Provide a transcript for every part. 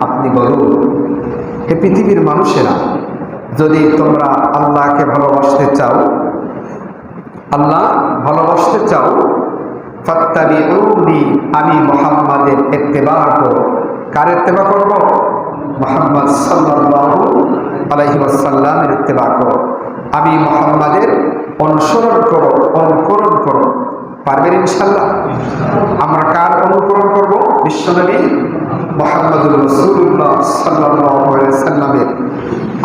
আপনি বলুন, হে পৃথিবীর মানুষেরা, যদি তোমরা আল্লাহকে ভালোবাসতে চাও, আল্লাহ ভালোবাসতে চাও ফাত্তাবি উনি আমি মোহাম্মদের এর্তেবা করব। কার এর্তেবা করব? মোহাম্মদ সাল্লাল্লাহু আলাইহি ওয়াসাল্লামের এত্তেবা করো আমি মোহাম্মদের অনুসরণ করো অনুকরণ করো পারবেন ইনশাল্লাহ আমরা কার অনুকরণ করব? বিশ্বনবী মোহাম্মদুল রসুল্লাহ সাল্লাহ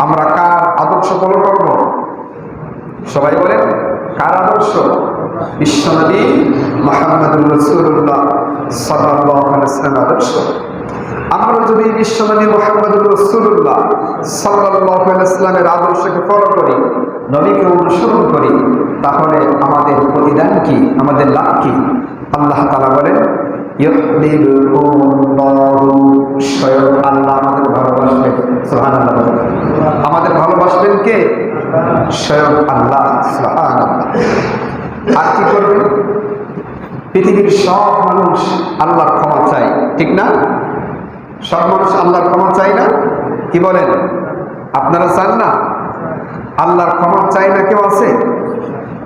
আমরা কার আদর্শ ফলো করব? সবাই বলেন, কার আদর্শ? বিশ্বনবী মোহাম্মদুল রসুল্লাহ সাল্লাহ আদর্শ। আমরা যদি বিশ্বনবী মোহাম্মদুর রসুল্লাহ সাল্লামের আদর্শকে ফলো করি, নবীকে অনুসরণ করি, তাহলে আমাদের প্রতিদান কি? আমাদের লাভ কি? আল্লাহ তালা বলেন আল্লাহ আমাদের ভালোবাসবেন। আল্লাহ কে? স্বয়ং আল্লাহ আর কি করবেন? পৃথিবীর সব মানুষ আল্লাহর ক্ষমা চায়, ঠিক না? সব মানুষ আল্লাহর ক্ষমা চাই না? কি বলেন? আপনারা চান না? আল্লাহর ক্ষমা চাই না কেউ আছে?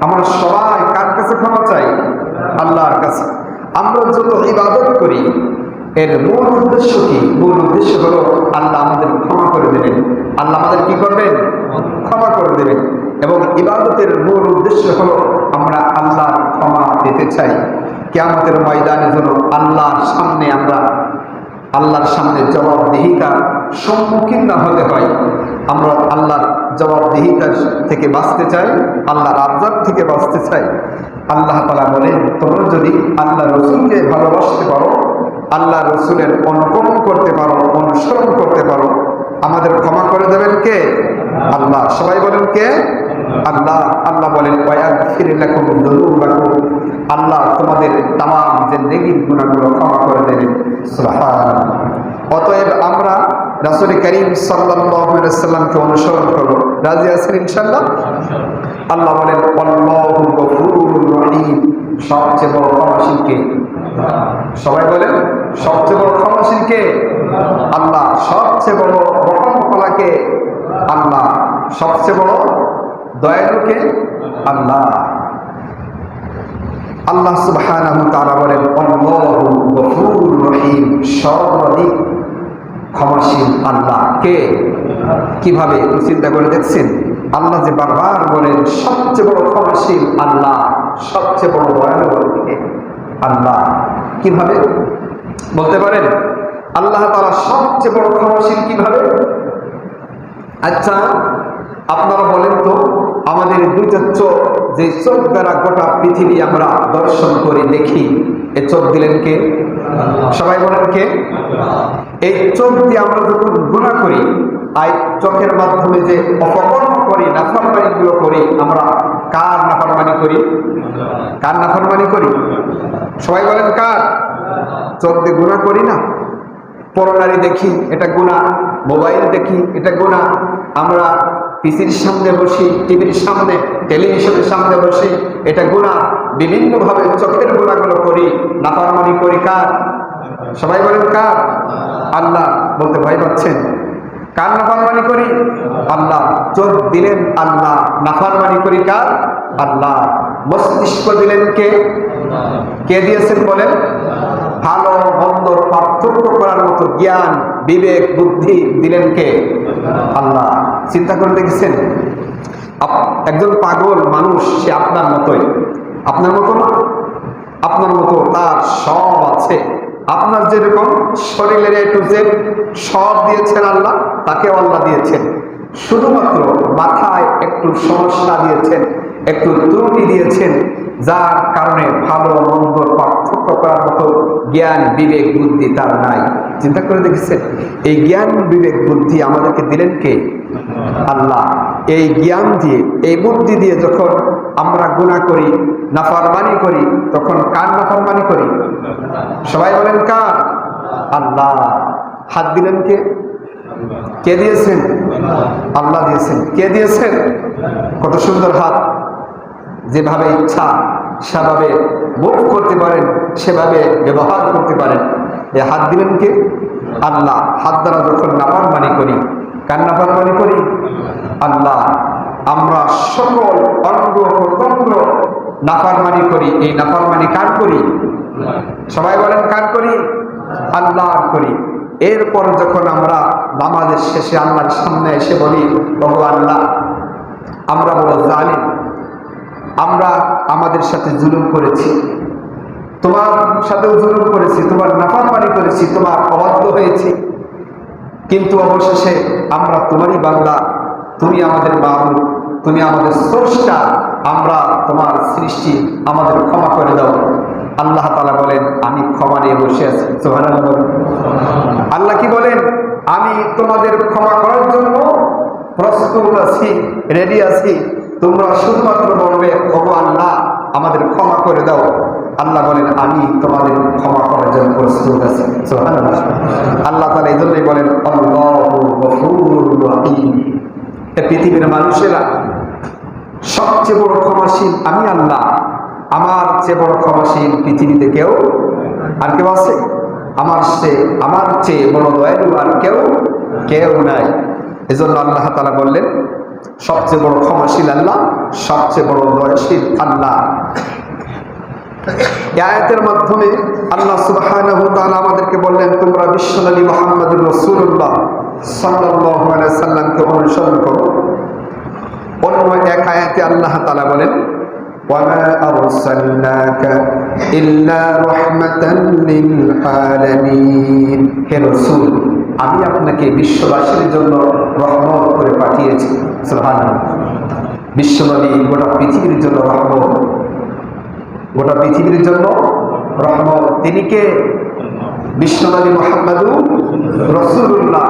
আমরা সবাই কার কাছে ক্ষমা চাই? আল্লাহর কাছে। আমরা যত ইবাদত করি, এর মূল উদ্দেশ্য কি? মূল উদ্দেশ্য হলো আল্লাহ আমাদের ক্ষমা করে দেবেন। আল্লাহ আমাদের কি করবেন? ক্ষমা করে দেবেন। এবং ইবাদতের মূল উদ্দেশ্য হলো আমরা আল্লাহর ক্ষমা পেতে চাই। কেয়ামতের ময়দানে যেন আল্লাহর সামনে আমরা আল্লাহর সামনে জবাবদিহিতার সম্মুখীন না হতে হয়। আমরা আল্লাহর জবাবদিহিতার থেকে বাঁচতে চাই, আল্লাহর আবজার থেকে বাঁচতে চাই। আল্লাহ তালা বলেন, তোমরা যদি আল্লাহ রসুলকে ভালোবাসতে পারো আল্লাহ রসুলের অনুকরণ করতে পারো, অনুসরণ করতে পারো, আমাদের ক্ষমা করে দেবেন কে? আল্লাহ। সবাই বলেন কে? আল্লাহ আল্লাহ বলেন আল্লাহ তোমাদের তাম যে নেগির গুণাগুলো ক্ষমা করে দেবেন। অতএব আমরা রাসুল করিম সাল্লামকে অনুসরণ করব। রাজি আছেন ইনশাল্লাহ আল্লাহ বলেন সবচেয়ে বড় ক্ষমাশীল কে? সবাই বলেন, সবচেয়ে বড় ক্ষমাশীল কে? আল্লাহ সবচেয়ে বড় রকম কলাকে আল্লাহ সবচেয়ে বড় দয়ালুকে আল্লাহ। আল্লাহ সুবহানাহু তাআলা বলেন, আল্লাহু গফুরুর রহিম, সর্বাধিক ক্ষমাশীল আল্লাহ। কে? কীভাবে? চিন্তা করে দেখছেন? আল্লাহ যে বারবার বলেন, সবচেয়ে বড় ক্ষমাশীল আল্লাহ, সবচেয়ে বড় দয়ালু বলেন আল্লাহ। কীভাবে? বলতে পারেন, আল্লাহ তারা সবচেয়ে বড় ক্ষমাশীল কীভাবে? আচ্ছা আপনারা বলেন তো, আমাদের দুইটা চোখ যে চোখ দ্বারা গোটা পৃথিবী আমরা দর্শন করি দেখি। এ চোখ দিলেন কে? সবাই বলেন কে? এই চোখ দিয়ে আমরা যখন গুণা করি, আর চোখের মাধ্যমে যে অপকর্ম করি, নাফরমানিগুলো করি, আমরা কার নাফরমানি করি? কার নাফরমানি করি? সবাই বলেন কার? চোখ দিয়ে গুণা করি না? পরনারী দেখি, এটা গুণা। মোবাইল দেখি, এটা গুণা। আমরা পিসির সামনে বসি, টিভির সামনে, টেলিভিশনের সামনে বসি, এটা গুণা। বিভিন্নভাবে চোখের গুণাগুলো করি, নাফারমানি করি কার? সবাই বলেন কার? আল্লাহ বলতে ভয় পাচ্ছেন। কার নাফারমানি করি? আল্লাহ। চোখ দিলেন আল্লাহ, নাফারমানি করি কার? আল্লাহ। মস্তিষ্ক দিলেন কে? কে দিয়েছেন বলেন? ভালো, মন্দ, পার্থক্য করার মতো জ্ঞান, বিবেক, বুদ্ধি দিলেন কে? আল্লাহ। চিন্তা করে দেখেছেন? একজন পাগল মানুষ, সে আপনার মতোই। আপনার মতো না? আপনার মতো, তার সব আছে। আপনার যেরকম শরীরের একটু যে সব দিয়েছেন আল্লাহ, তাকেও আল্লাহ দিয়েছেন। শুধুমাত্র মাথায় একটু সমস্যা দিয়েছেন। একটু ত্রুটি দিয়েছেন, যার কারণে ভালো মন্দ পার্থক্য করার মতো জ্ঞান, বিবেক, বুদ্ধি তার নাই। চিন্তা করে দেখেছেন? এই জ্ঞান, বিবেক, বুদ্ধি আমাদেরকে দিলেন কে? আল্লাহ। এই জ্ঞান দিয়ে, এই বুদ্ধি দিয়ে যখন আমরা গুণা করি, নাফরমানি করি, তখন কার নাফরমানি করি? সবাই বলেন কার? আল্লাহ। হাত দিলেন কে? কে দিয়েছেন? আল্লাহ দিয়েছেন। কে দিয়েছেন? কত সুন্দর হাত। যেভাবে ইচ্ছা, সেভাবে মুখ করতে পারেন, সেভাবে ব্যবহার করতে পারেন। এ হাত দিলেন কে? আল্লাহ। হাত দ্বারা যখন নাফারমানি করি, কার নাফারমানি করি? আল্লাহ। আমরা সকল অঙ্গ প্রত্যঙ্গ নাফারমানি করি। এই নাফারমানি কার করি? সবাই বলেন, কার করি? আল্লাহ করি। এরপর যখন আমরা নামাজের শেষে আল্লাহর সামনে এসে বলি বহু আল্লাহ, আমরা বলো জানি আমরা আমাদের সাথে জুলুম করেছি। তোমার সাথেও জুলুম করেছি, তোমার নাফারমানি করেছি, তোমার অবাধ্য হয়েছি। কিন্তু অবশেষে আমরা তোমারই বাংলা তুমি আমাদের বাবু তুমি আমাদের স্রষ্টা, আমরা তোমার সৃষ্টি আমাদের ক্ষমা করে দাও। আল্লাহ তালা বলেন, আমি ক্ষমা নিয়ে বসে আছি। বলেন। আল্লাহ কি বলেন? আমি তোমাদের ক্ষমা করার জন্য প্রস্তুত আছি রেডি আছি। তোমরা শুধুমাত্র বলবে, ওগো আল্লাহ, আমাদের ক্ষমা করে দাও। আল্লাহ বলেন, আমি তোমাদের ক্ষমা করার জন্য প্রস্তুত আছি। আল্লাহ তালা এই জন্যই বলেন পৃথিবীর মানুষেরা, সবচেয়ে বড় ক্ষমাসীন আমি আল্লাহ। আমার চেয়ে বড় ক্ষমাসীন পৃথিবীতে কেউ আর কেউ আছে? আমার সে, আমার চেয়ে বড় দয়ালু আর কেউ কেউ নাই। এজন্য আল্লাহ তালা বললেন সবচেয়ে বড় ক্ষমাশীল আল্লাহ, সবচেয়ে বড় দয়াশীল আল্লাহ। আয়াতের মাধ্যমে আল্লাহ সুবাহ আমাদেরকে বললেন, তোমরা বিশ্বনবী মুহাম্মদুর রসুল্লাহ সাল্লাহ সাল্লামকে অনুসরণ করো। অন্য এক আয়াতে আল্লাহ তালা বলেন আরসালনাকা ইল্লা রাহমাতান লিল আলামিন হে রাসূল, আমি আপনাকে বিশ্ববাসীর জন্য রহমত করে পাঠিয়েছি। সুবহানাল্লাহ। বিশ্বনবী গোটা পৃথিবীর জন্য রহমত। গোটা পৃথিবীর জন্য রহমত। তিনি কে? বিশ্বনবী মোহাম্মদু রসুল্লাহ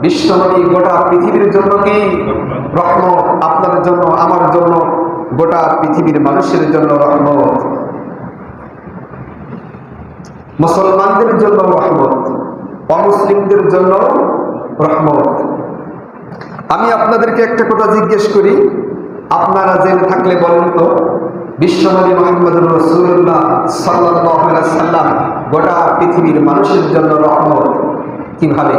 বিশ্বনবী গোটা পৃথিবীর জন্য কি? রহমত। আপনার জন্য, আমার জন্য গোটা পৃথিবীর মানুষের জন্য রহমত। মুসলমানদের জন্য রহমত, অমুসলিমদের জন্য রহমত। আমি আপনাদেরকে একটা কথা জিজ্ঞেস করি, আপনারা জেনে থাকলে বলেন তো, বিশ্বনবী মোহাম্মদ রসুল্লাহ সাল্লাহ সাল্লাম গোটা পৃথিবীর মানুষের জন্য রহমত কীভাবে?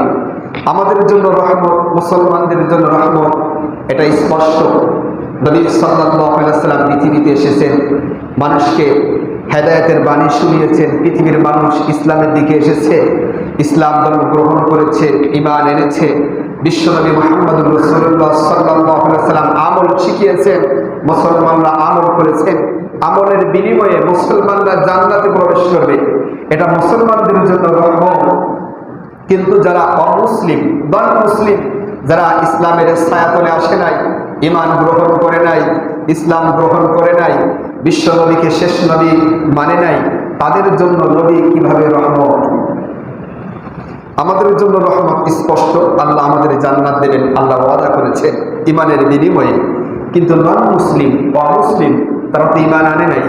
আমাদের জন্য রহমত, মুসলমানদের জন্য রহমত, এটা স্পষ্ট। নবী সাল্লাম পৃথিবীতে এসেছেন, মানুষকে হেদায়তের বাণী শুনিয়েছেন, পৃথিবীর মানুষ ইসলামের দিকে এসেছে, ইসলাম ধর্ম গ্রহণ করেছে ইমান এনেছে বিশ্বনবী মোহাম্মদ রসুল্লাহ সাল্লাহ সাল্লাম আমল শিখিয়েছেন, মুসলমানরা আমল করেছেন, আমলের বিনিময়ে মুসলমানরা জান্নাতে প্রবেশ করবে। এটা মুসলমানদের জন্য রহমত। কিন্তু যারা অমুসলিম নন মুসলিম যারা ইসলামের ছায়াতলে আসে নাই ইমান গ্রহণ করে নাই, ইসলাম গ্রহণ করে নাই, বিশ্ব নবীকে শেষ নবী মানে নাই, তাদের জন্য নবী কীভাবে রহমত? আমাদের জন্য রহমত স্পষ্ট, আল্লাহ আমাদের জান্নাত দেবেন, আল্লাহ ওয়াদা করেছে ইমানের বিনিময়ে। কিন্তু নন মুসলিম অমুসলিম, তারা তো ইমান আনে নাই,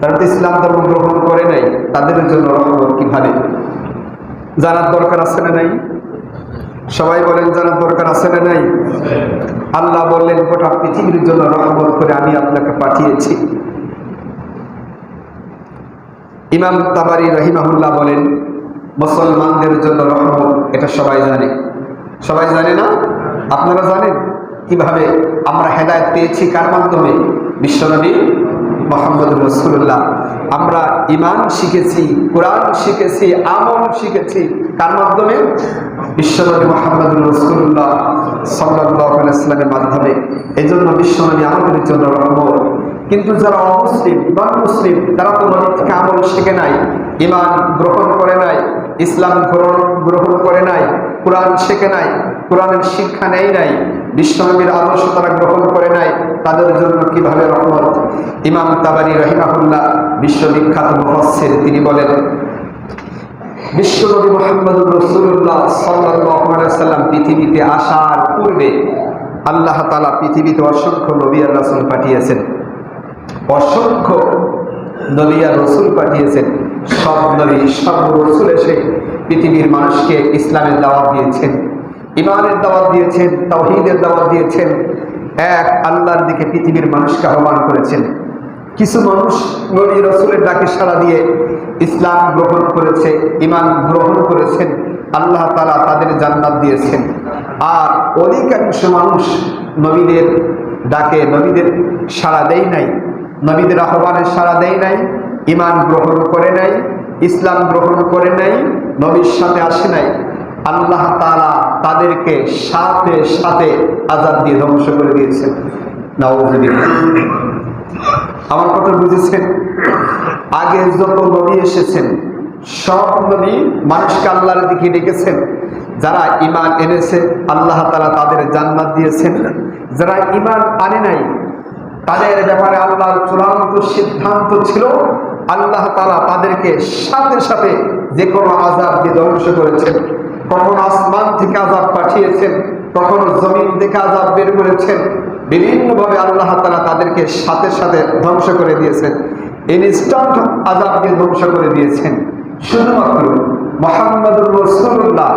তারা তো ইসলাম ধর্ম গ্রহণ করে নাই, তাদের জন্য রহমত কীভাবে? জানার দরকার আছে না নাই? সবাই বলেন জানার দরকার আছে না নাই? আল্লাহ বললেন, গোটা পৃথিবীর জন্য রহমত করে আমি আপনাকে পাঠিয়েছি। ইমাম তাবারি রহিমাহুল্লাহ বলেন, মুসলমানদের জন্য রহমত, এটা সবাই জানে। সবাই জানে না? আপনারা জানেন? কীভাবে আমরা হেদায়ত পেয়েছি? কার মাধ্যমে? বিশ্বনবী মোহাম্মদ রসুল্লাহ আমরা ইমান শিখেছি, কোরআন শিখেছি, আমল শিখেছি। কার মাধ্যমে? বিশ্বনবী মোহাম্মদ রসুল্লাহ সাল্লাহ ইসলামের মাধ্যমে। এই জন্য বিশ্বনবী আমাদের জন্য রহমত। কিন্তু যারা অমুসলিম নন মুসলিম তারা নবী থেকে আমল শিখে নাই, ইমান গ্রহণ করে নাই, ইসলাম গ্রহণ গ্রহণ করে নাই, কোরআন শেখে নাই, কোরআনের শিক্ষা নেই নাই, বিশ্বনবীর আদর্শ তারা গ্রহণ করে নাই, তাদের জন্য কীভাবে রহমত? ইমাম তাবারি রহিমাহুল্লাহ, বিশ্ববিখ্যাত মহসের তিনি বলেন বিশ্বনবী মোহাম্মদ রসুল্লাহ সাল্লাম পৃথিবীতে আসার পূর্বে আল্লাহ তালা পৃথিবীতে অসংখ্য নবী আর রাসুল পাঠিয়েছেন। অসংখ্য নবী আর রসুল পাঠিয়েছেন। সব নবী, সব রসুল এসে পৃথিবীর মানুষকে ইসলামের দাওয়াত দিয়েছেন ইমানের দাওয়াত দিয়েছেন, তাওহিদের দাওয়াত দিয়েছেন। এক, আল্লাহর দিকে পৃথিবীর মানুষকে আহ্বান করেছেন। কিছু মানুষ নবী রসুলের ডাকে সাড়া দিয়ে ইসলাম গ্রহণ করেছে ইমান গ্রহণ করেছেন, আল্লাহ তালা তাদের জান্নাত দিয়েছেন। আর অধিকাংশ মানুষ নবীদের ডাকে, নবীদের সাড়া দেয় নাই, নবীদের আহ্বানে সাড়া দেয় নাই ইমান গ্রহণ করে নাই, ইসলাম গ্রহণ করে নাই, নবীর সাথে আসে নাই। আল্লাহ তালা তাদেরকে সাথে সাথে আজাদ দিয়ে ধ্বংস করে দিয়েছেন। আমার কথা বুঝেছেন? আগে যত নবী এসেছেন, সব নবী মানুষকে আল্লাহর দিকে ডেকেছেন। যারা ইমান এনেছে, আল্লাহ তালা তাদের জান্নাত দিয়েছেন। যারা ইমান আনে নাই, তাদের ব্যাপারে আল্লাহর চূড়ান্ত সিদ্ধান্ত ছিল, আল্লাহ তালা তাদেরকে সাথে সাথে যে কোনো আজাব দিয়ে ধ্বংস করেছেন। কখনো আসমান থেকে আজাব পাঠিয়েছেন, কখনো জমিন থেকে আজাব বের করেছেন। বিভিন্নভাবে আল্লাহ তালা তাদেরকে সাথে সাথে ধ্বংস করে দিয়েছেন। ইনস্ট্যান্ট আজাবকে ধ্বংস করে দিয়েছেন। শুধুমাত্র মোহাম্মদুর রসুল্লাহ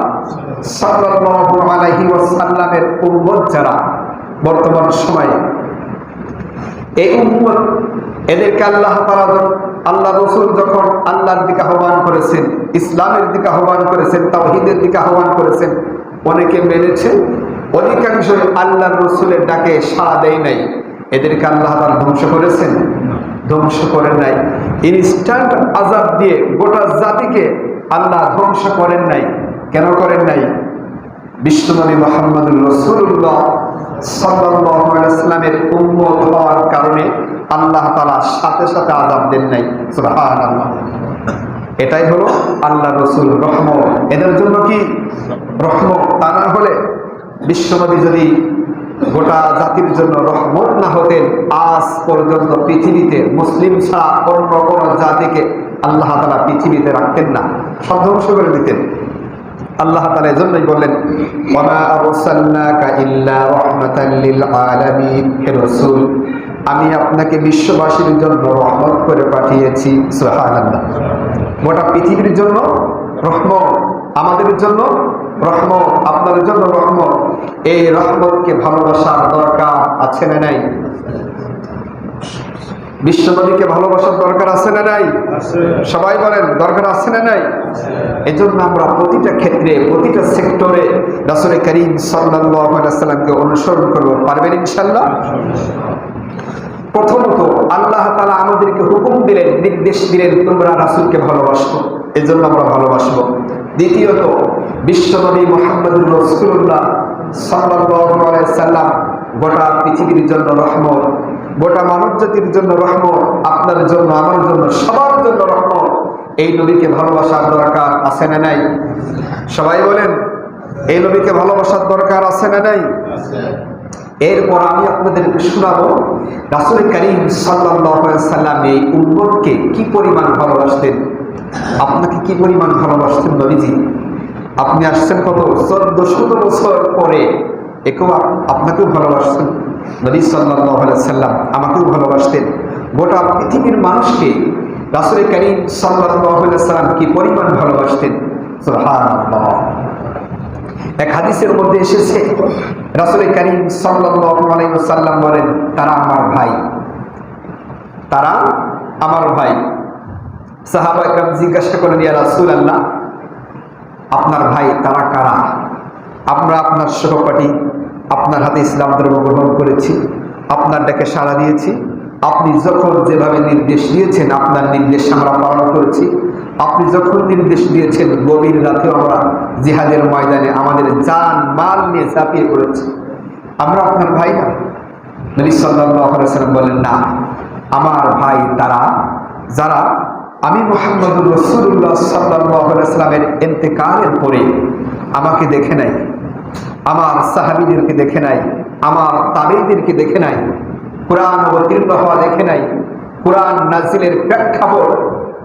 ওয়াসাল্লামের উম্মত যারা বর্তমান সময়ে এই উম্মত, এদেরকে আল্লাহ আল্লাহ রসুল যখন আল্লাহর দিকে আহ্বান করেছেন, ইসলামের দিকে আহ্বান করেছেন, তাওহীদের দিকে আহ্বান করেছেন, অনেকে মেনেছে অধিকাংশ আল্লাহ রসুলের ডাকে সাড়া দেয় নাই। এদেরকে আল্লাহ তাআলা ধ্বংস করেছেন। ধ্বংস করেন নাই। ইনস্ট্যান্ট আজাদ দিয়ে গোটা জাতিকে আল্লাহ ধ্বংস করেন নাই। কেন করেন নাই? বিশ্বনবী মোহাম্মদুর রসুল্লাহ সাল্লামের উন্মত হওয়ার কারণে আল্লাহ তালা সাথে সাথে আজাব দেন নাই। এটাই হলো আল্লাহ রসুল রহম এদের জন্য কি রহম তা না হলে বিশ্বনবী যদি গোটা জাতির জন্য রহমত না হতেন, আজ পর্যন্ত পৃথিবীতে মুসলিম ছাড়া অন্য কোন জাতিকে আল্লাহ তালা পৃথিবীতে রাখতেন না সব ধ্বংস করে দিতেন। আল্লাহ তালা বললেন আলামিন, হে রাসূল, আমি আপনাকে বিশ্ববাসীর জন্য রহমত করে পাঠিয়েছি গোটা পৃথিবীর জন্য রহমত, আমাদের জন্য রহমত আপনাদের জন্য রহমত এই রহমতকে ভালোবাসার দরকার আছে না নাই? বিশ্বনবীকে ভালোবাসার দরকার আছে না নাই? সবাই বলেন দরকার আছে না নাই? এজন্য আমরা প্রতিটা ক্ষেত্রে প্রতিটা সেক্টরে রাসুল করিম সাল্লামকে অনুসরণ করব। পারবেন ইনশাল্লাহ প্রথমত আল্লাহ তালা আমাদেরকে হুকুম দিলেন নির্দেশ দিলেন তোমরা রাসুলকে ভালোবাসো। এজন্য আমরা ভালোবাসবো। দ্বিতীয়ত বিশ্বনবী মোহাম্মদুর রসুল্লাহ সাল্লাম গোটা পৃথিবীর জন্য রহমত গোটা মানব জাতির জন্য রহমত আপনার জন্য আমার জন্য সবার জন্য রহমত। এই নবীকে ভালোবাসার দরকার আছে না নাই? সবাই বলেন এই নবীকে ভালোবাসার দরকার আছে না নাই? এরপর আমি আপনাদেরকে শোনাবো রাসুল করিম সাল্লাম এই উম্মতকে কি পরিমাণ ভালোবাসতেন? আপনাকে কি পরিমাণ ভালোবাসতেন নবীজি? আপনি আসছেন কত চোদ্দ শত বছর পরে একেও আপনাকেও ভালোবাসতেন নবী সাল্লাহ সাল্লাম আমাকেও ভালোবাসতেন। গোটা পৃথিবীর মানুষকে রাসুল করিম সাল্লাম কি পরিমাণ ভালোবাসতেন? এক হাদিসের মধ্যে এসেছে, রাসুল করিম সাল্লাম বলেন, তারা আমার ভাই। তারা আমার ভাই। সাহাবা জিজ্ঞাসা করেন ইয়া রাসুল আল্লাহ আপনার ভাই তারা কারা? আমরা আপনার সহপাঠী, আপনার হাতে ইসলাম ধর্ম গ্রহণ করেছি, আপনার ডাকে সাড়া দিয়েছি, আপনি যখন যেভাবে নির্দেশ দিয়েছেন, আপনার নির্দেশ আমরা পালন করেছি। আপনি যখন নির্দেশ দিয়েছেন, গভীর রাতেও আমরা জিহাদের ময়দানে আমাদের যান মাল নিয়ে চাপিয়ে পড়েছি। আমরা আপনার ভাই না? নবী সাল্লাম বলেন, না, আমার ভাই তারা, যারা আমি মোহাম্মদুর রসুল্লাহ সাল্লামের এতেকালের পরে আমাকে দেখে নাই, আমার সাহাবিদেরকে দেখে নাই, আমার তাবিদেরকে দেখে নাই, কোরআন অবতীর্ণ হওয়া দেখে নাই, কোরআন নাজিলের প্রেক্ষাপট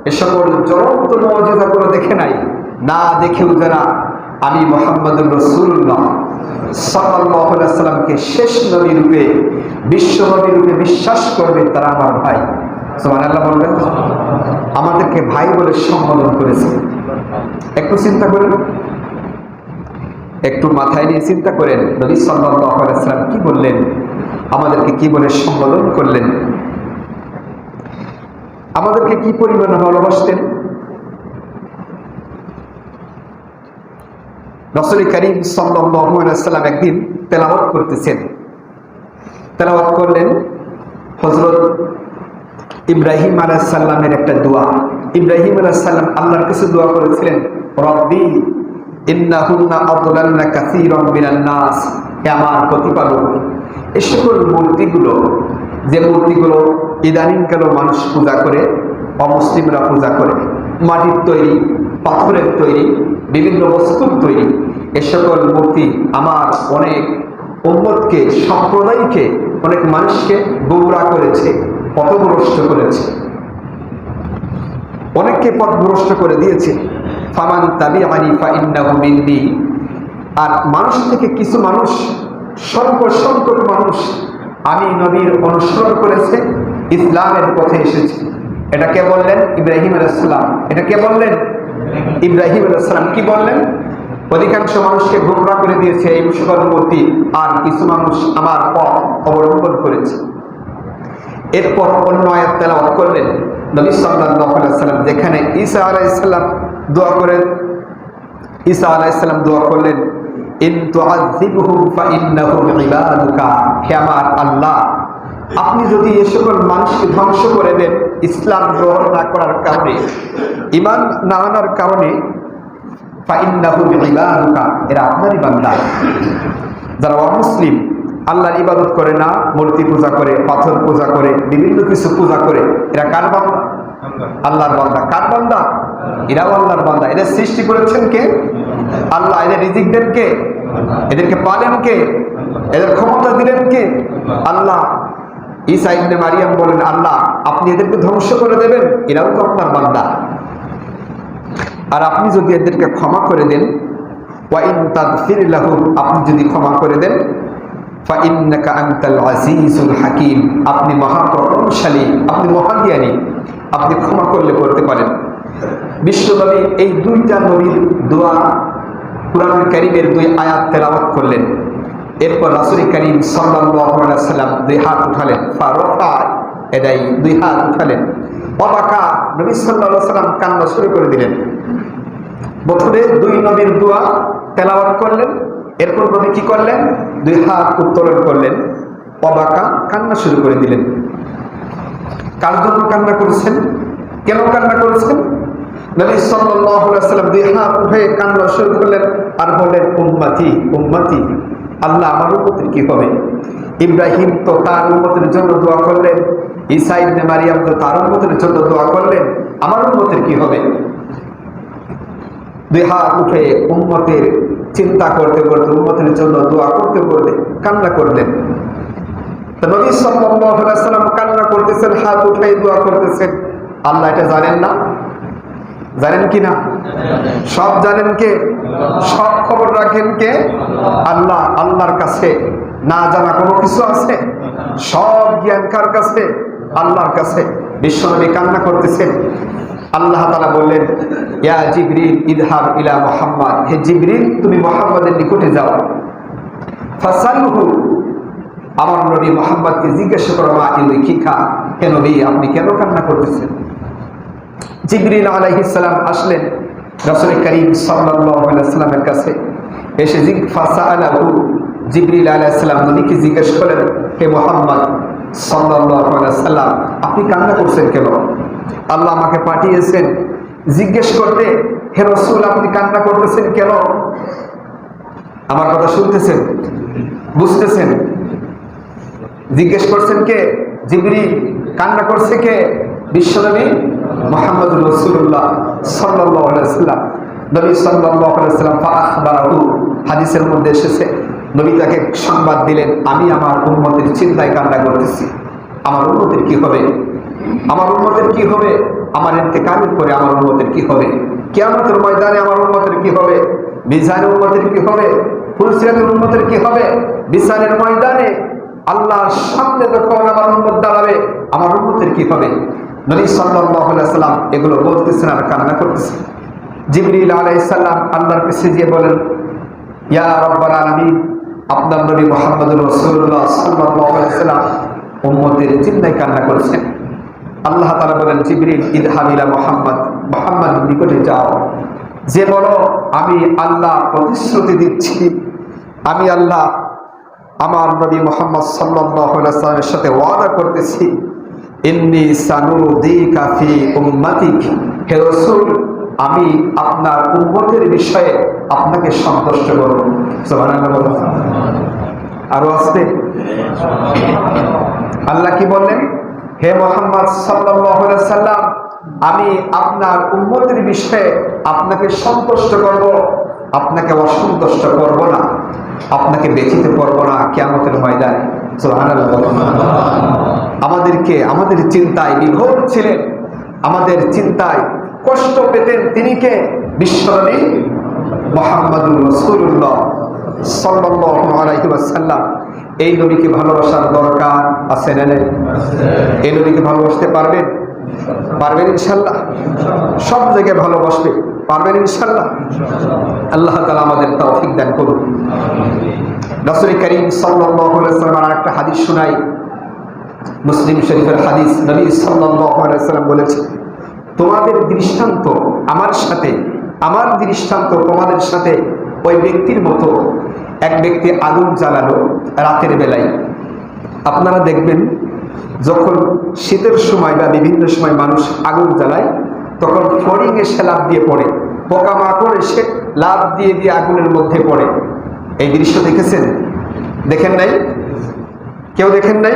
এ সকল জ্বলন্ত মর্যাদাগুলো দেখে নাই, না দেখেও যারা আমি মোহাম্মদুর রসুল্লাহ সাল্লামকে শেষ নবী রূপে, বিশ্ব নবী রূপে বিশ্বাস করবে তারা আমার ভাই। আল্লাহ বলবেন, আমাদেরকে ভাই বলে সম্বোধন করেছে। একটু চিন্তা করেন। একটু মাথায় নিয়ে চিন্তা করেন। নবী সাল্লাম কি বললেন? আমাদেরকে কি বলে সম্বোধন করলেন? আমাদেরকে কি পরিমাণে ভালোবাসতেন? রসুল করিম সাল্লাম একদিন তেলাওয়াত করতেছেন। তেলাওয়াত করলেন হজরত ইব্রাহিম আলাইসাল্লামের একটা দোয়া। ইব্রাহিম আলাইসাল্লাম আল্লাহর কাছে দোয়া করেছিলেন, রব্বি নাস। সকল মূর্তিগুলো, যে মূর্তিগুলো মানুষ পূজা করে পূজা করে, মাটির তৈরি, পাথরের তৈরি, বিভিন্ন বস্তুর তৈরি, এ সকল মূর্তি আমার অনেক উম্মতকে, সম্প্রদায়কে, অনেক মানুষকে গৌরা করেছে। পথভ্রষ্ট করেছে। অনেককে পথভ্রষ্ট করে দিয়েছে। ফামান তাবি আনিফা ইন্নাহু মিন্নি। আর মানুষ থেকে কিছু মানুষ, স্বল্প সংখ্যক মানুষ আমি নবীর অনুসরণ করেছে, ইসলামের পথে এসেছে। এটা কে বললেন? ইব্রাহিম আলাইসালাম এটা কে বললেন? ইব্রাহিম আলাইসালাম কি বললেন? অধিকাংশ মানুষকে গোমরা করে দিয়েছে এই মুসলমান মূর্তি আর কিছু মানুষ আমার পথ অবলম্বন করেছে। এরপর অন্য আয়াত তেলাওয়াত করলেন। নবী সাল্লাল্লাহু সাল্লাম যেখানে ঈসা আলাইহিস সালাম দোয়া করেন, ঈসা আলাইহিস সালাম দোয়া করলেন, ইন আল্লাহ, আপনি যদি এ সকল মানুষকে ধ্বংস করে দেন, ইসলাম গ্রহণ না করার কারণে ইমান না আনার কারণে এরা আপনারই বান্দা। যারা অমুসলিম আল্লাহর ইবাদত করে না, মূর্তি পূজা করে, পাথর পূজা করে, বিভিন্ন কিছু পূজা করে, এরা কার বান্দা? আল্লাহর বান্দা। কার বান্দা? এরাও আল্লাহর বান্দা। এদের সৃষ্টি করেছেন কে? আল্লাহ। এদের রিজিক দেন কে? এদেরকে পালেন কে? এদের ক্ষমতা দিলেন কে? আল্লাহ। ঈসা ইবনে মারিয়াম বলেন, আল্লাহ, আপনি এদেরকে ধ্বংস করে দেবেন, এরাও তো আপনার বান্দা। আর আপনি যদি এদেরকে ক্ষমা করে দেন, ওয়াইন আপনি যদি ক্ষমা করে দেন হাকিম। আপনি মহাপ্রভাবশালী আপনি মহাজ্ঞানী, আপনি ক্ষমা করলে করতে পারেন। বিশ্বনবী এই দুইটা নবীর দোয়া কোরআন কারিমের দুই আয়াত তেলাওয়াত করলেন। এরপর রাসুল করিম সাল্লাম দুই হাত উঠালেন। ফারফা এদাই দুই হাত উঠালেন। অবাকা নবী সাল্লাহ সাল্লাম কান্না শুরু করে দিলেন। প্রথমে দুই নবীর দোয়া তেলাওয়াত করলেন। এরপর নবী কি করলেন? দুই হাত উত্তোলন করলেন। অবাকা কান্না শুরু করে দিলেন। কার জন্য কান্না করেছেন? কেন কান্না করেছেন? নবী সাল্লাম দুই হাত উঠে কান্না শুরু করলেন আর বললেন, উম্মতি উম্মতি, আল্লাহ আমার কি হবে? ইব্রাহিম তো তার উম্মতের জন্য দোয়া করলেন। ঈসা ইবনে মারিয়াম তো তার উম্মতের জন্য দোয়া করলেন। আমার উম্মতের কি হবে? দুই হাত উঠে উম্মতের চিন্তা করতে করতে, উম্মতের জন্য দোয়া করতে করতে কান্না করলেন। নবী সাল্লাম কান্না করতেছেন, হাত উঠাই দোয়া করতেছেন। আল্লাহ এটা জানেন না? জানেন কি না? সব জানেন কে? সব খবর রাখেন কে? আল্লাহ, আল্লাহর কাছে। না জানা কোনো কিছু আছে? সব জ্ঞান কার কাছে? আল্লাহর কাছে। বিশ্বনবী কান্না করতেছেন। আল্লাহ তালা বললেন, ইয়া জিবরিল, ইদহাব ইলা মোহাম্মদ। হে জিবরিল, তুমি মোহাম্মদের নিকটে যাও। ফাসালহু, আমার নবী মোহাম্মদকে জিজ্ঞাসা করো, মা ইউই খিখা হে নবী, আপনি কেন কান্না করতেছেন? জিবরিল আলাইহিসসালাম আসলেন রাসূল করিম সাল্লামের কাছে। এসে জিগ ফাসাআলাহু জিবরিল আলাইহিস সালাম নবীকে জিজ্ঞেস করলেন, হে মোহাম্মদ সাল্লাম, আপনি কান্না করছেন কেন? আল্লাহ আমাকে পাঠিয়েছেন, জিজ্ঞেস করতে, হে রসুল, আপনি কান্না করতেছেন কেন? আমার কথা শুনতেছেন, বুঝতেছেন? জিজ্ঞেস করছেন কে? জিবরি কান্না করছে কে? বিশ্বনবী মোহাম্মদ রসুল্লাহ সাল্লাম। নবী সাল্লাম হাদিসের মধ্যে এসেছে নবী তাকে সংবাদ দিলেন, আমি আমার উন্মতের চিন্তায় কান্না করতেছি। আমার উন্মতের কি হবে? আমার উন্মতের কি হবে? আমার ইন্তেকালের পরে আমার উন্মতের কি হবে? কেয়ামতের ময়দানে আমার উন্মতের কি হবে? বিজানের উন্মতের কি হবে? ফুলসিরাতের উন্মতের কি হবে? বিসানের ময়দানে আল্লাহর সামনে যখন আমার উন্মত দাঁড়াবে, আমার উন্মতের কি হবে? নবী সাল্লাম এগুলো বলতেছেন আর কান্না করতেছেন। জিবরিল আলাইসাল্লাম আল্লাহর কাছে গিয়ে বলেন, ইয়া রব্বাল আলামিন আপনার নবী মোহাম্মদ রসুল্লাহ সাল্লাহ সাল্লাম উম্মতের চিন্তায় কান্না করেছেন। আল্লাহ তালা বলেন, জিবরিল ঈদ হামিলা মোহাম্মদ মোহাম্মদ নিকটে যাও। যে বলো, আমি আল্লাহ প্রতিশ্রুতি দিচ্ছি। আমি আল্লাহ আমার নবী মোহাম্মদ সাল্লামের সাথে ওয়াদা করতেছি। ইন্নি সানু দি কাফি উম্মাতিক। হে রসুল আমি আপনার উম্মতের বিষয়ে আপনাকে সন্তুষ্ট করব। আরও আসতে আল্লাহ কি বললেন? হে মোহাম্মদ সাল্লাম, আমি আপনার উম্মতের বিষয়ে আপনাকে সন্তুষ্ট করব, আপনাকে অসন্তুষ্ট করব না, আপনাকে ব্যথিত করব না কিয়ামতের ময়দানে। আমাদেরকে, আমাদের চিন্তায় বিভোর ছিলেন, আমাদের চিন্তায় কষ্ট পেতেন তিনি কে? বিশ্বনবী মোহাম্মদুর রসুল্লাহ এই নবীকে ভালোবাসার দরকার আছে না এই নবীকে ভালোবাসতে পারবেন? পারবেন ইনশাল্লাহ সব জায়গায় ভালোবাসবে পারবেন ইনশাল্লাহ আল্লাহ তালা আমাদের তৌফিক দান করুন। রাসূল করিম সাল্লাল্লাহু আর একটা হাদিস শোনাই। মুসলিম শরীফের হাদিস নবী আলাইহি বলেছে তোমাদের দৃষ্টান্ত আমার সাথে, আমার দৃষ্টান্ত তোমাদের সাথে ওই ব্যক্তির মতো। এক ব্যক্তি আগুন জ্বালালো রাতের বেলায়। আপনারা দেখবেন, যখন শীতের সময় বা বিভিন্ন সময় মানুষ আগুন জ্বালায়, তখন ফড়িং এসে লাভ দিয়ে পড়ে, পোকামাকড় এসে লাভ দিয়ে দিয়ে আগুনের মধ্যে পড়ে। এই দৃশ্য দেখেছেন? দেখেন নাই? কেউ দেখেন নাই?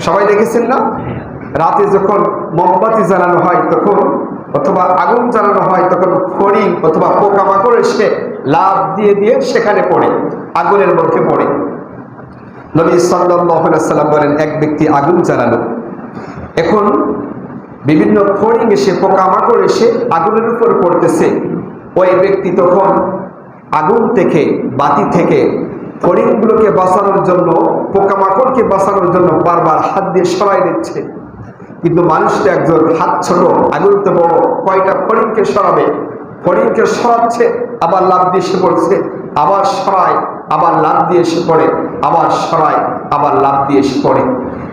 সবাই দেখেছেন না? রাতে যখন মোমবাতি জ্বালানো হয় তখন অথবা আগুন জ্বালানো হয় তখন ফড়িং অথবা পোকামাকড় এসে লাভ দিয়ে দিয়ে সেখানে পড়ে, আগুনের মধ্যে পড়ে। নবী সাল্লাম বলেন, এক ব্যক্তি আগুন জ্বালালো। এখন বিভিন্ন ফড়িং এসে, পোকামাকড় এসে আগুনের উপর পড়তেছে। ওই ব্যক্তি তখন আগুন থেকে, বাতি থেকে ফড়িংগুলোকে বাঁচানোর জন্য, পোকামাকড়কে বাঁচানোর জন্য বারবার হাত দিয়ে সরাই দিচ্ছে কিন্তু মানুষটা একজন হাত ছোট আগুন তো বড়, কয়টা ফড়িংকে সরাবে? ফড়িংকে সরাচ্ছে, আবার লাভ দিয়ে এসে পড়ছে, আবার সরায়, আবার লাভ দিয়ে এসে পড়ে, আবার সরায়, আবার লাভ দিয়ে এসে পড়ে।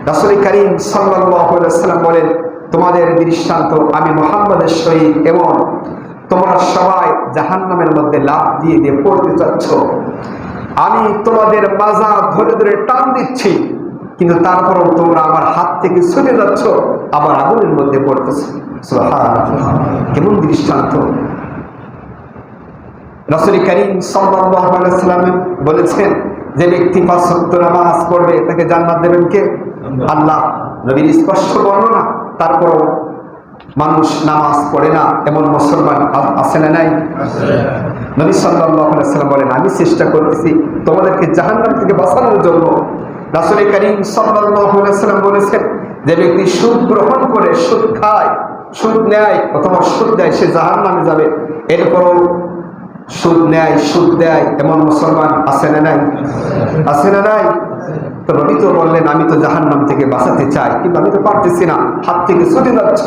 রাসুল করিম সাল্লাম বলেন, তোমাদের দৃষ্টান্ত আমি মোহাম্মদের সহিত এবং তোমরা সবাই জাহান্নামের মধ্যে লাভ দিয়ে দিয়ে পড়তে চাচ্ছ। আমি তোমাদের মাজা ধরে ধরে টান দিচ্ছি। কিন্তু তারপরেও তোমরা আমার হাত থেকে ছুটে যাচ্ছ আবার আগুনের মধ্যে পড়তেছে। কেমন দৃষ্টান্ত। রসুল করিম সাল্লাম বলেছেন যে ব্যক্তি পাঁচ সত্তর নামাজ পড়বে তাকে জান্নাত দেবেন কে? আল্লাহ। নবীর স্পষ্ট বর্ণনা তারপরও মানুষ নামাজ পড়ে না এমন মুসলমান আ- আছে না নাই? নবী সাল্লাম বলেন আমি চেষ্টা করতেছি তোমাদেরকে জাহান্নাম থেকে বাঁচানোর জন্য করিম সাল্লাম বলেছেন, যে ব্যক্তি সুদ গ্রহণ করে সুদ খায়, সুদ নেয় অথবা সুদ দেয়, সে নামে যাবে। এরপরও সুদ নেয়, সুদ দেয়, এমন মুসলমান আছে না নাই? আছে না নাই? তো রবি তো বললেন, আমি তো জাহান নাম থেকে বাঁচাতে চাই, কিন্তু আমি তো পারতেছি না। হাত থেকে ছুটে যাচ্ছ,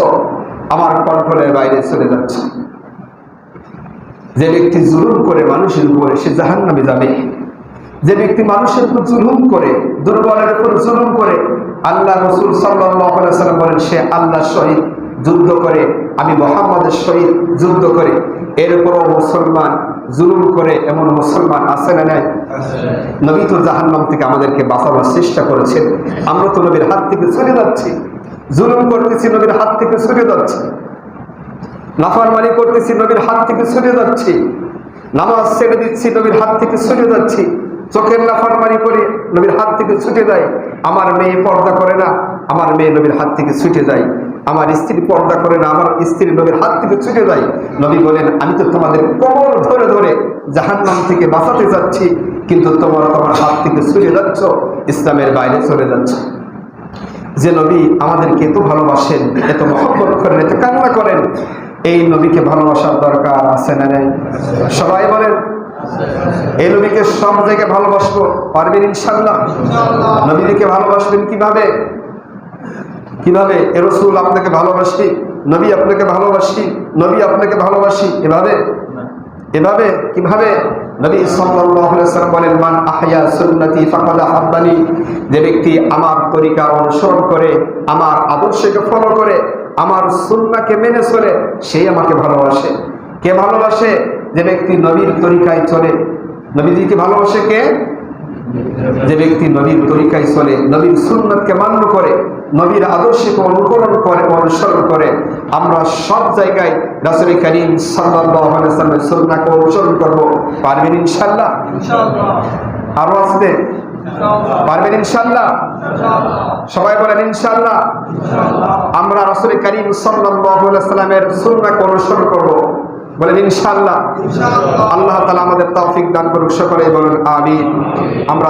আমার কন্ট্রোলের বাইরে চলে যাচ্ছে। যে ব্যক্তি জুলুম করে মানুষের উপরে, সে জাহান নামে যাবে। যে ব্যক্তি মানুষের উপর জুলুম করে, দুর্বলের উপর জুলুম করে, আল্লাহ রসুল সাল্লাম বলেন, সে আল্লাহ শহীদ, যুদ্ধ করে, আমি মোহাম্মদের শহীদ, যুদ্ধ করে। এরপরও মুসলমান জুলুম করে, এমন মুসলমান আছে না নাই? নবী তো জাহান্নাম থেকে আমাদেরকে বাঁচানোর চেষ্টা করেছেন। আমরা তো নবীর হাত থেকে সরে যাচ্ছি। জুলুম করতেছি, নবীর হাত থেকে সরে যাচ্ছি। নাফারমানি করতেছি, নবীর হাত থেকে সরে যাচ্ছি। নামাজ ছেড়ে দিচ্ছি, নবীর হাত থেকে সরে যাচ্ছি। চোখের নাফারমানি করে নবীর হাত থেকে ছুটে যায়। আমার মেয়ে পর্দা করে না, আমার মেয়ে নবীর হাত থেকে ছুটে যায়। আমার স্ত্রী পর্দা করে না, আমার স্ত্রী নবীর হাত থেকে ছুটে যায়। নবী বলেন, আমি তো তোমাদের কোমর ধরে ধরে জাহান্নাম থেকে বাঁচাতে যাচ্ছি, কিন্তু তোমরা তোমার হাত থেকে ছুটে যাচ্ছ, ইসলামের বাইরে চলে যাচ্ছ। যে নবী আমাদেরকে এত ভালোবাসেন, এত মহব্বত করেন, এত কান্না করেন, এই নবীকে ভালোবাসার দরকার আছে না নাই? সবাই বলেন এই নবীকে সব জায়গায় ভালোবাসবো পারবেন ইনশাল্লাহ নবীকে ভালোবাসবেন কীভাবে? কীভাবে? এ রসুল আপনাকে ভালোবাসি নবী আপনাকে ভালোবাসি নবী আপনাকে ভালোবাসি এভাবে? এভাবে? কীভাবে? নবী ওয়াসাল্লাম বলেন মান আহয়া সুন্নতি ফাকাদ আহাব্বানি যে ব্যক্তি আমার তরিকা অনুসরণ করে আমার আদর্শকে ফলো করে আমার সুন্নাহকে মেনে চলে সেই আমাকে ভালোবাসে। কে ভালোবাসে? যে ব্যক্তি নবীর তরিকায় চলে নবীজিকে ভালোবাসে কে? যে ব্যক্তি নবীর তরিকায় চলে নবীর সুন্নতকে মান্য করে নবীর আদর্শকে অনুকরণ করে অনুসরণ করে আমরা সব জায়গায় রাসুল করিম ওয়াসাল্লামের সুন্নাহকে অনুসরণ করব। পারবেন ইনশাল্লাহ আরও আসতে পারবেন ইনশাল্লাহ সবাই বলেন ইনশাল্লাহ আমরা রাসুল করিম সাল্লাল্লাহু আলাইহি ওয়াসাল্লামের অনুসরণ করব। বলেন ইনশাআল্লাহ। আল্লাহ তালা আমাদের তৌফিক দান করুক সকলে বলুন আমিন। আমরা